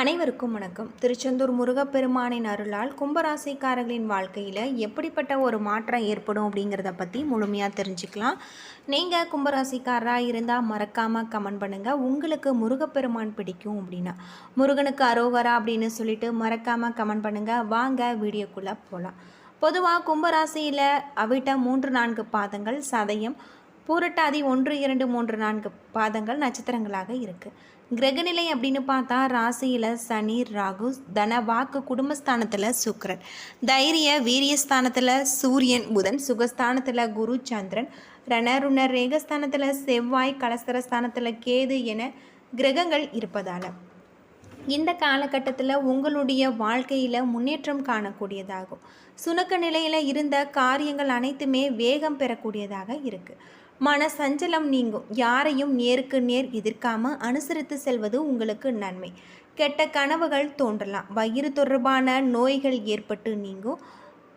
அனைவருக்கும் வணக்கம். திருச்செந்தூர் முருகப்பெருமானின் அருளால் கும்பராசிக்காரர்களின் வாழ்க்கையில் எப்படிப்பட்ட ஒரு மாற்றம் ஏற்படும் அப்படிங்கிறத பற்றி முழுமையாக தெரிஞ்சுக்கலாம். நீங்கள் கும்பராசிக்காரராக இருந்தால் மறக்காமல் கமெண்ட் பண்ணுங்கள் உங்களுக்கு முருகப்பெருமான் பிடிக்கும் அப்படின்னா முருகனுக்கு அரோகரா அப்படின்னு சொல்லிட்டு மறக்காமல் கமெண்ட் பண்ணுங்கள் வாங்க வீடியோக்குள்ளே போகலாம் பொதுவாக கும்பராசியில் அவிட்ட மூன்று நான்கு பாதங்கள் சதயம் பூரட்டாதி ஒன்று இரண்டு மூன்று நான்கு பாதங்கள் நட்சத்திரங்களாக இருக்குது கிரகநிலை அப்படின்னு பார்த்தா ராசியில் சனி ராகு தன வாக்கு குடும்பஸ்தானத்தில் சுக்கரன். தைரிய வீரியஸ்தானத்தில் சூரியன் புதன் சுகஸ்தானத்தில் குரு சந்திரன். ரணருணர் ரேகஸ்தானத்தில் செவ்வாய் கலஸ்தரஸ்தானத்தில் கேது என கிரகங்கள் இருப்பதால். இந்த காலகட்டத்தில் உங்களுடைய வாழ்க்கையில் முன்னேற்றம் காணக்கூடியதாகும். சுணக்க நிலையில் இருந்த காரியங்கள் அனைத்துமே வேகம் பெறக்கூடியதாக இருக்குது மன சஞ்சலம் நீங்கும். யாரையும் நேருக்கு நேர் எதிர்க்காம அனுசரித்து செல்வது உங்களுக்கு நன்மை. கெட்ட கனவுகள் தோன்றலாம். வயிறு தொடர்பான நோய்கள் ஏற்பட்டு நீங்கும்.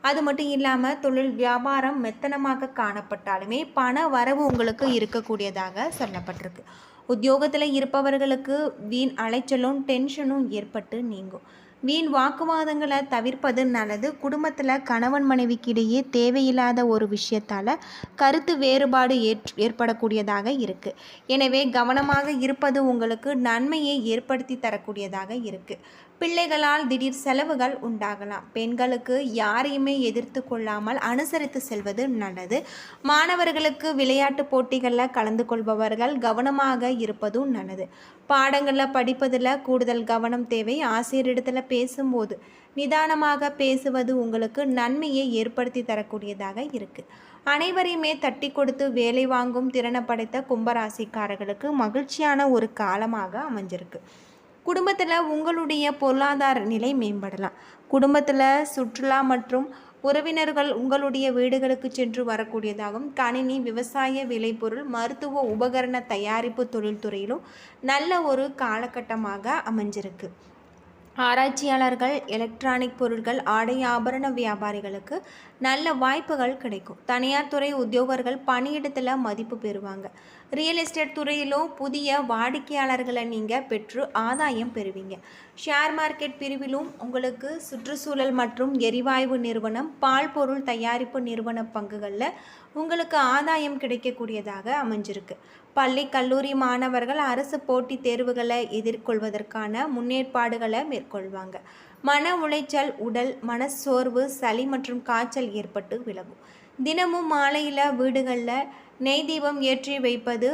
அது மட்டும் இல்லாமல் தொழில் வியாபாரம் மெத்தனமாக காணப்பட்டாலுமே பண வரவு உங்களுக்கு இருக்கக்கூடியதாக சொல்லப்பட்டிருக்கு. உத்தியோகத்தில் இருப்பவர்களுக்கு வீண் அலைச்சலும் டென்ஷனும் ஏற்பட்டு நீங்கும். வீண் வாக்குவாதங்களை தவிர்ப்பது நல்லது. குடும்பத்தில் கணவன் மனைவிக்கிடையே தேவையில்லாத ஒரு விஷயத்தால் கருத்து வேறுபாடு ஏற்படக்கூடியதாக இருக்குது எனவே கவனமாக இருப்பது உங்களுக்கு நன்மையை ஏற்படுத்தி தரக்கூடியதாக இருக்குது பிள்ளைகளால் திடீர் செலவுகள் உண்டாகலாம். பெண்களுக்கு யாரையுமே எதிர்த்து கொள்ளாமல் அனுசரித்து செல்வது நல்லது. மாணவர்களுக்கு விளையாட்டு போட்டிகளில் கலந்து கொள்பவர்கள் கவனமாக இருப்பதும் நல்லது. பாடங்களில் படிப்பதில் கூடுதல் கவனம் தேவை. ஆசிரியரிடத்தில் பேசும்போது நிதானமாக பேசுவது உங்களுக்கு நன்மையை ஏற்படுத்தி தரக்கூடியதாக இருக்குது அனைவரையுமே தட்டி கொடுத்து வேலை வாங்கும் திறனை படைத்த கும்பராசிக்காரர்களுக்கு மகிழ்ச்சியான ஒரு காலமாக அமைஞ்சிருக்கு. குடும்பத்தில் உங்களுடைய பொருளாதார நிலை மேம்படலாம். குடும்பத்தில் சுற்றுலா மற்றும் உறவினர்கள் உங்களுடைய வீடுகளுக்கு சென்று வரக்கூடியதாகவும் கணினி விவசாய விளைபொருள் மருத்துவ உபகரண தயாரிப்பு தொழில்துறையிலும் நல்ல ஒரு காலகட்டமாக அமைஞ்சிருக்கு. ஆராய்ச்சியாளர்கள் எலக்ட்ரானிக் பொருட்கள் ஆடை ஆபரண வியாபாரிகளுக்கு நல்ல வாய்ப்புகள் கிடைக்கும். தனியார் துறை உத்தியோகர்கள் பணியிடத்தில் மதிப்பு பெறுவாங்க. ரியல் எஸ்டேட் துறையிலும் புதிய வாடிக்கையாளர்களை நீங்கள் பெற்று ஆதாயம் பெறுவீங்க. ஷேர் மார்க்கெட் பிரிவிலும் உங்களுக்கு சுற்றுச்சூழல் மற்றும் எரிவாயு நிறுவனம் பால் பொருள் தயாரிப்பு நிறுவன பங்குகளில் உங்களுக்கு ஆதாயம் கிடைக்கக்கூடியதாக அமைஞ்சிருக்கு. பள்ளி கல்லூரி மாணவர்கள் அரசு போட்டித் தேர்வுகளை எதிர்கொள்வதற்கான முன்னேற்பாடுகளை மேற்கொள்வாங்க. மன உளைச்சல் உடல் மனச்சோர்வு சளி மற்றும் காய்ச்சல் ஏற்பட்டு விலகும். தினமும் மாலையில் வீடுகளில் நெய் தீபம் ஏற்றி வைப்பது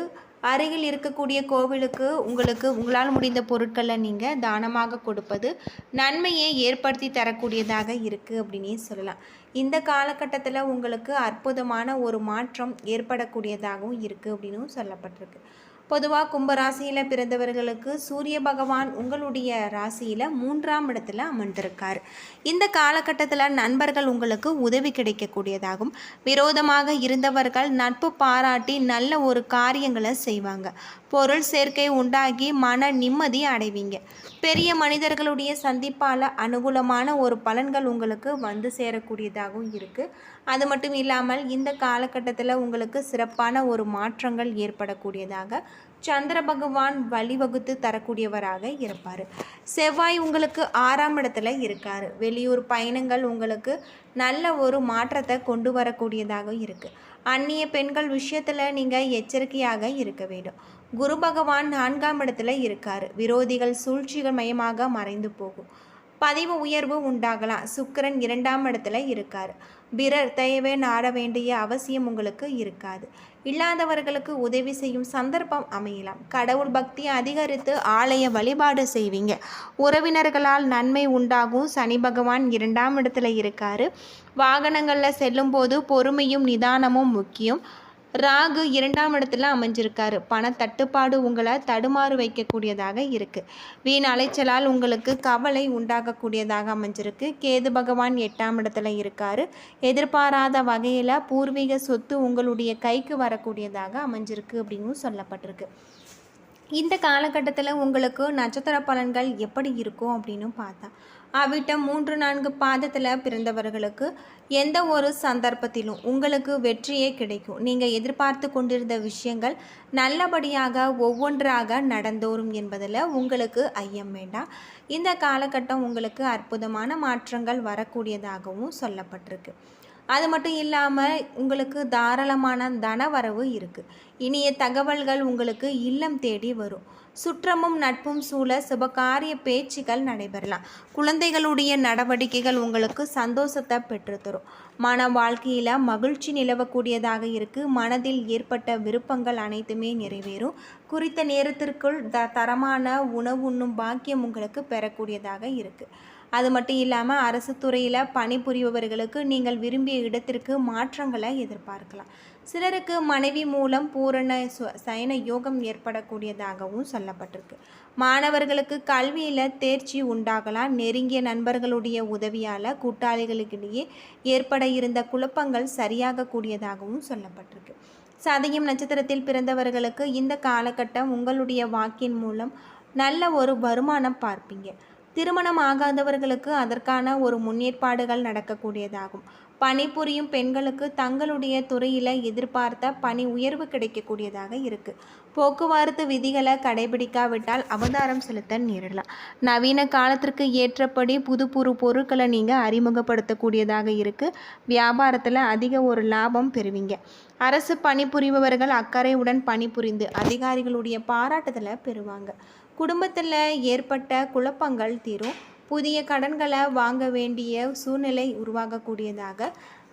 அருகில் இருக்கக்கூடிய கோவிலுக்கு உங்களுக்கு உங்களால் முடிந்த பொருட்களை நீங்கள் தானமாக கொடுப்பது நன்மையை ஏற்படுத்தி தரக்கூடியதாக இருக்குது அப்படின்னே சொல்லலாம். இந்த காலகட்டத்தில் உங்களுக்கு அற்புதமான ஒரு மாற்றம் ஏற்படக்கூடியதாகவும் இருக்குது அப்படின்னும் சொல்லப்பட்டிருக்கு. பொதுவாக கும்பராசியில் பிறந்தவர்களுக்கு சூரிய பகவான் உங்களுடைய ராசியில் மூன்றாம் இடத்துல அமர்ந்திருக்கார். இந்த காலகட்டத்தில் நண்பர்கள் உங்களுக்கு உதவி கிடைக்கக்கூடியதாகும். விரோதமாக இருந்தவர்கள் நட்பு பாராட்டி நல்ல ஒரு காரியங்களை செய்வாங்க. பொருள் சேர்க்கை உண்டாகி மன நிம்மதி அடைவீங்க. பெரிய மனிதர்களுடைய சந்திப்பால் அனுகூலமான ஒரு பலன்கள் உங்களுக்கு வந்து சேரக்கூடியதாகவும் இருக்குது அது மட்டும் இல்லாமல் இந்த காலகட்டத்தில் உங்களுக்கு சிறப்பான ஒரு மாற்றங்கள் ஏற்படக்கூடியதாக சந்திர பகவான் வழிவகுத்து தரக்கூடியவராக இருப்பார். செவ்வாய் உங்களுக்கு ஆறாம் இடத்துல இருக்கார். வெளியூர் பயணங்கள் உங்களுக்கு நல்ல ஒரு மாற்றத்தை கொண்டு வரக்கூடியதாக இருக்குது அந்நிய பெண்கள் விஷயத்தில் நீங்கள் எச்சரிக்கையாக இருக்க வேண்டும். குரு பகவான் நான்காம் இடத்துல இருக்கார். விரோதிகள் சூழ்ச்சிகள் மயமாக மறைந்து போகும். பதிவு உயர்வு உண்டாகலாம். சுக்கரன் இரண்டாம் இடத்துல இருக்கார். பிறர் தயவே நாட வேண்டிய அவசியம் உங்களுக்கு இருக்காது. இல்லாதவர்களுக்கு உதவி செய்யும் சந்தர்ப்பம் அமையலாம். கடவுள் பக்தி அதிகரித்து ஆலய வழிபாடு செய்வீங்க. உறவினர்களால் நன்மை உண்டாகும். சனி பகவான் இரண்டாம் இடத்துல இருக்காரு. வாகனங்களில் செல்லும்போது பொறுமையும் நிதானமும் முக்கியம். ராகு இரண்டாம் இடத்துல அமைஞ்சிருக்காரு. பண தட்டுப்பாடு உங்களை தடுமாறு வைக்கக்கூடியதாக இருக்குது வீண் அலைச்சலால் உங்களுக்கு கவலை உண்டாகக்கூடியதாக அமைஞ்சிருக்கு. கேது பகவான் எட்டாம் இடத்துல இருக்காரு. எதிர்பாராத வகையில் பூர்வீக சொத்து உங்களுடைய கைக்கு வரக்கூடியதாக அமைஞ்சிருக்கு அப்படின்னு சொல்லப்பட்டிருக்கு. இந்த காலகட்டத்தில் உங்களுக்கு நட்சத்திர பலன்கள் எப்படி இருக்கும் அப்படின்னு பார்த்தா அவ்விட்டம் மூன்று நான்கு பாதத்தில் பிறந்தவர்களுக்கு எந்த ஒரு சந்தர்ப்பத்திலும் உங்களுக்கு வெற்றியே கிடைக்கும். நீங்கள் எதிர்பார்த்து கொண்டிருந்த விஷயங்கள் நல்லபடியாக ஒவ்வொன்றாக நடந்தோறும் என்பதில் உங்களுக்கு ஐயம் வேண்டாம். இந்த காலகட்டம் உங்களுக்கு அற்புதமான மாற்றங்கள் வரக்கூடியதாகவும் சொல்லப்பட்டிருக்கு. அது மட்டும் இல்லாமல் உங்களுக்கு தாராளமான தனவரவு இருக்குது இனிய தகவல்கள் உங்களுக்கு இல்லம் தேடி வரும். சுற்றமும் நட்பும் சூழ சுபகாரிய பேச்சுகள் நடைபெறலாம். குழந்தைகளுடைய நடவடிக்கைகள் உங்களுக்கு சந்தோஷத்தை பெற்றுத்தரும். மன வாழ்க்கையில் மகிழ்ச்சி நிலவக்கூடியதாக இருக்குது மனதில் ஏற்பட்ட விருப்பங்கள் அனைத்துமே நிறைவேறும். குறித்த நேரத்திற்குள் த தரமான உணவு உண்ணும் பாக்கியம் உங்களுக்கு பெறக்கூடியதாக இருக்குது அது மட்டும் இல்லாமல் அரசு துறையில் பணிபுரிபவர்களுக்கு நீங்கள் விரும்பிய இடத்திற்கு மாற்றங்களை எதிர்பார்க்கலாம். சிலருக்கு மனைவி மூலம் பூரண சயன யோகம் ஏற்படக்கூடியதாகவும் சொல்லப்பட்டிருக்கு. மாணவர்களுக்கு கல்வியில் தேர்ச்சி உண்டாகலாம். நெருங்கிய நண்பர்களுடைய உதவியால் கூட்டாளிகளுக்கிடையே ஏற்பட இருந்த குழப்பங்கள் சரியாக கூடியதாகவும் சொல்லப்பட்டிருக்கு. சதயம் நட்சத்திரத்தில் பிறந்தவர்களுக்கு இந்த காலகட்டம் உங்களுடைய வாக்கின் மூலம் நல்ல ஒரு வருமானம் பார்ப்பீங்க. திருமணம் ஆகாதவர்களுக்கு அதற்கான ஒரு முன்னேற்பாடுகள் நடக்கக்கூடியதாகும். பணிபுரியும் பெண்களுக்கு தங்களுடைய துறையில் எதிர்பார்த்த பணி உயர்வு கிடைக்கக்கூடியதாக இருக்குது போக்குவரத்து விதிகளை கடைபிடிக்காவிட்டால் அவதாரம் செலுத்த நேரிடலாம். நவீன காலத்திற்கு ஏற்றபடி புது புது பொருட்களை நீங்கள் அறிமுகப்படுத்தக்கூடியதாக இருக்குது வியாபாரத்தில் அதிக ஒரு லாபம் பெறுவீங்க. அரசு பணிபுரிபவர்கள் அக்கறையுடன் பணிபுரிந்து அதிகாரிகளுடைய பாராட்டுதலை பெறுவாங்க. குடும்பத்தில் ஏற்பட்ட குழப்பங்கள் தீரும். புதிய கடன்களை வாங்க வேண்டிய சூழ்நிலை உருவாகக்கூடியதாக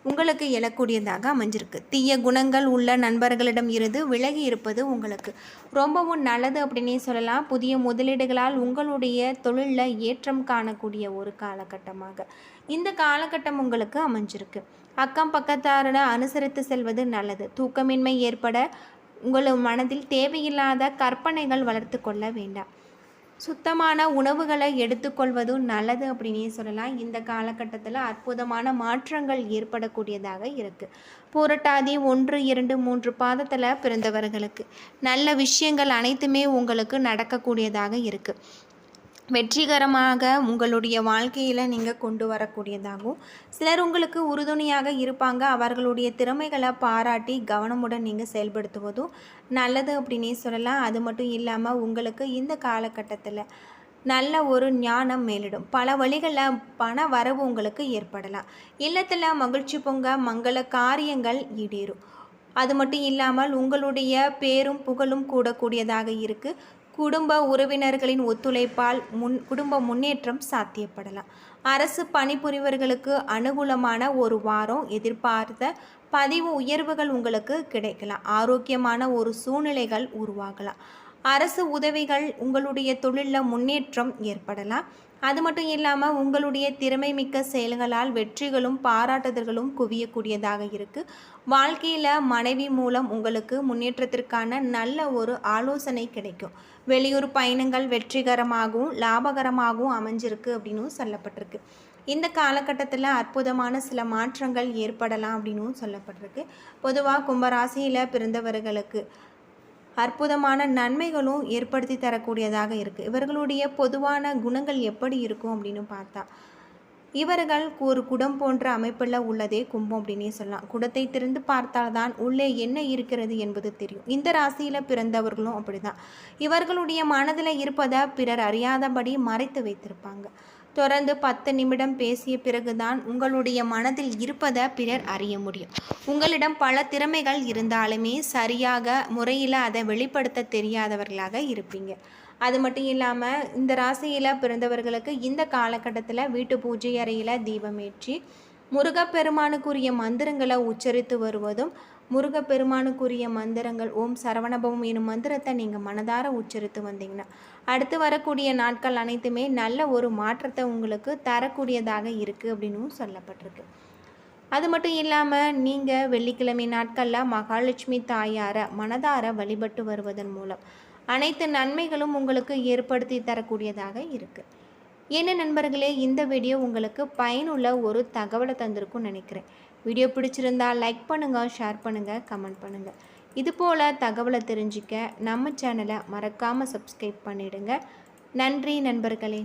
உங்களுக்கு எழக்கூடியதாக அமைஞ்சிருக்கு. தீய குணங்கள் உள்ள நண்பர்களிடம் இருந்து விலகி இருப்பது உங்களுக்கு ரொம்பவும் நல்லது அப்படின்னே சொல்லலாம். புதிய முதலீடுகளால் உங்களுடைய தொழிலில் ஏற்றம் காணக்கூடிய ஒரு காலகட்டமாக இந்த காலகட்டம் உங்களுக்கு அமைஞ்சிருக்கு. அக்கம் பக்கத்தாரனை அனுசரித்து செல்வது நல்லது. தூக்கமின்மை ஏற்பட உங்கள் மனதில் தேவையில்லாத கற்பனைகள் வளர்த்து கொள்ள வேண்டாம். சுத்தமான உணவுகளை எடுத்துக்கொள்வதும் நல்லது அப்படின்னே சொல்லலாம். இந்த காலகட்டத்தில் அற்புதமான மாற்றங்கள் ஏற்படக்கூடியதாக இருக்குது பூரட்டாதி ஒன்று இரண்டு மூன்று பாதத்தில் பிறந்தவர்களுக்கு நல்ல விஷயங்கள் அனைத்துமே உங்களுக்கு நடக்கக்கூடியதாக இருக்குது வெற்றிகரமாக உங்களுடைய வாழ்க்கையில் நீங்கள் கொண்டு வரக்கூடியதாகவும் சிலர் உங்களுக்கு உறுதுணையாக இருப்பாங்க. அவர்களுடைய திறமைகளை பாராட்டி கவனமுடன் நீங்கள் செயல்படுத்துவதும் நல்லது அப்படின்னே சொல்லலாம். அது மட்டும் இல்லாமல் உங்களுக்கு இந்த காலகட்டத்தில் நல்ல ஒரு ஞானம் மேலிடும். பல வழிகளில் பண வரவு உங்களுக்கு ஏற்படலாம். இல்லத்தில் மகிழ்ச்சி பொங்க மங்கள காரியங்கள் ஈடேறும். அது மட்டும் இல்லாமல் உங்களுடைய பேரும் புகழும் கூடக்கூடியதாக இருக்குது குடும்ப உறவினர்களின் ஒத்துழைப்பால் முன் குடும்ப முன்னேற்றம் சாத்தியப்படலாம். அரசு பணிபுரிவர்களுக்கு அனுகூலமான ஒரு வாரம் எதிர்பார்த்த பதிவு உயர்வுகள் உங்களுக்கு கிடைக்கலாம். ஆரோக்கியமான ஒரு சூழ்நிலைகள் உருவாகலாம். அரசு உதவிகள் உங்களுடைய தொழிலில் முன்னேற்றம் ஏற்படலாம். அது மட்டும் இல்லாமல் உங்களுடைய திறமை மிக்க செயல்களால் வெற்றிகளும் பாராட்டுதல்களும் குவியக்கூடியதாக இருக்குது வாழ்க்கையில் மனைவி மூலம் உங்களுக்கு முன்னேற்றத்திற்கான நல்ல ஒரு ஆலோசனை கிடைக்கும். வெளியூர் பயணங்கள் வெற்றிகரமாகவும் லாபகரமாகவும் அமைஞ்சிருக்கு அப்படின்னு சொல்லப்பட்டிருக்கு. இந்த காலகட்டத்தில் அற்புதமான சில மாற்றங்கள் ஏற்படலாம் அப்படின்னும் சொல்லப்பட்டிருக்கு. பொதுவாக கும்பராசியில் பிறந்தவர்களுக்கு அற்புதமான நன்மைகளும் ஏற்படுத்தி தரக்கூடியதாக இருக்குது இவர்களுடைய பொதுவான குணங்கள் எப்படி இருக்கும் அப்படின்னு பார்த்தா இவர்கள் ஒரு குடம் போன்ற அமைப்பில் உள்ளதே கும்பம் அப்படின்னே சொல்லலாம். குடத்தை திறந்து பார்த்தால்தான் உள்ளே என்ன இருக்கிறது என்பது தெரியும். இந்த ராசியில் பிறந்தவர்களும் அப்படிதான். இவர்களுடைய மனதில் இருப்பதை பிறர் அறியாதபடி மறைத்து வைத்திருப்பாங்க. தொடர்ந்து பத்து நிமிடம் பேசிய பிறகுதான் உங்களுடைய மனதில் இருப்பதை பிறர் அறிய முடியும். உங்களிடம் பல திறமைகள் இருந்தாலுமே சரியாக முறையில் அதை வெளிப்படுத்த தெரியாதவர்களாக இருப்பீங்க. அது மட்டும் இல்லாமல் இந்த ராசியில் பிறந்தவர்களுக்கு இந்த காலகட்டத்தில் வீட்டு பூஜை அறையில் தீபமேற்றி முருகப்பெருமானுக்குரிய மந்திரங்களை உச்சரித்து வருவதும் முருகப்பெருமானுக்குரிய மந்திரங்கள் ஓம் சரவணபவம் எனும் மந்திரத்தை நீங்கள் மனதார உச்சரித்து வந்தீங்கன்னா அடுத்து வரக்கூடிய நாட்கள் அனைத்துமே நல்ல ஒரு மாற்றத்தை உங்களுக்கு தரக்கூடியதாக இருக்குது அப்படின்னும் சொல்லப்பட்டிருக்கு. அது மட்டும் இல்லாமல் நீங்கள் வெள்ளிக்கிழமை நாட்களில் மகாலட்சுமி தாயாரை மனதார வழிபட்டு வருவதன் மூலம் அனைத்து நன்மைகளும் உங்களுக்கு ஏற்படுத்தி தரக்கூடியதாக இருக்குது என்ன நண்பர்களே இந்த வீடியோ உங்களுக்கு பயனுள்ள ஒரு தகவலை தந்திருக்கும்னு நினைக்கிறேன். வீடியோ பிடிச்சிருந்தா லைக் பண்ணுங்கள் ஷேர் பண்ணுங்கள் கமெண்ட் பண்ணுங்கள் இதுபோல் தகவலை தெரிஞ்சிக்க நம்ம சேனலை மறக்காமல் சப்ஸ்கிரைப் பண்ணிவிடுங்க நன்றி நண்பர்களே.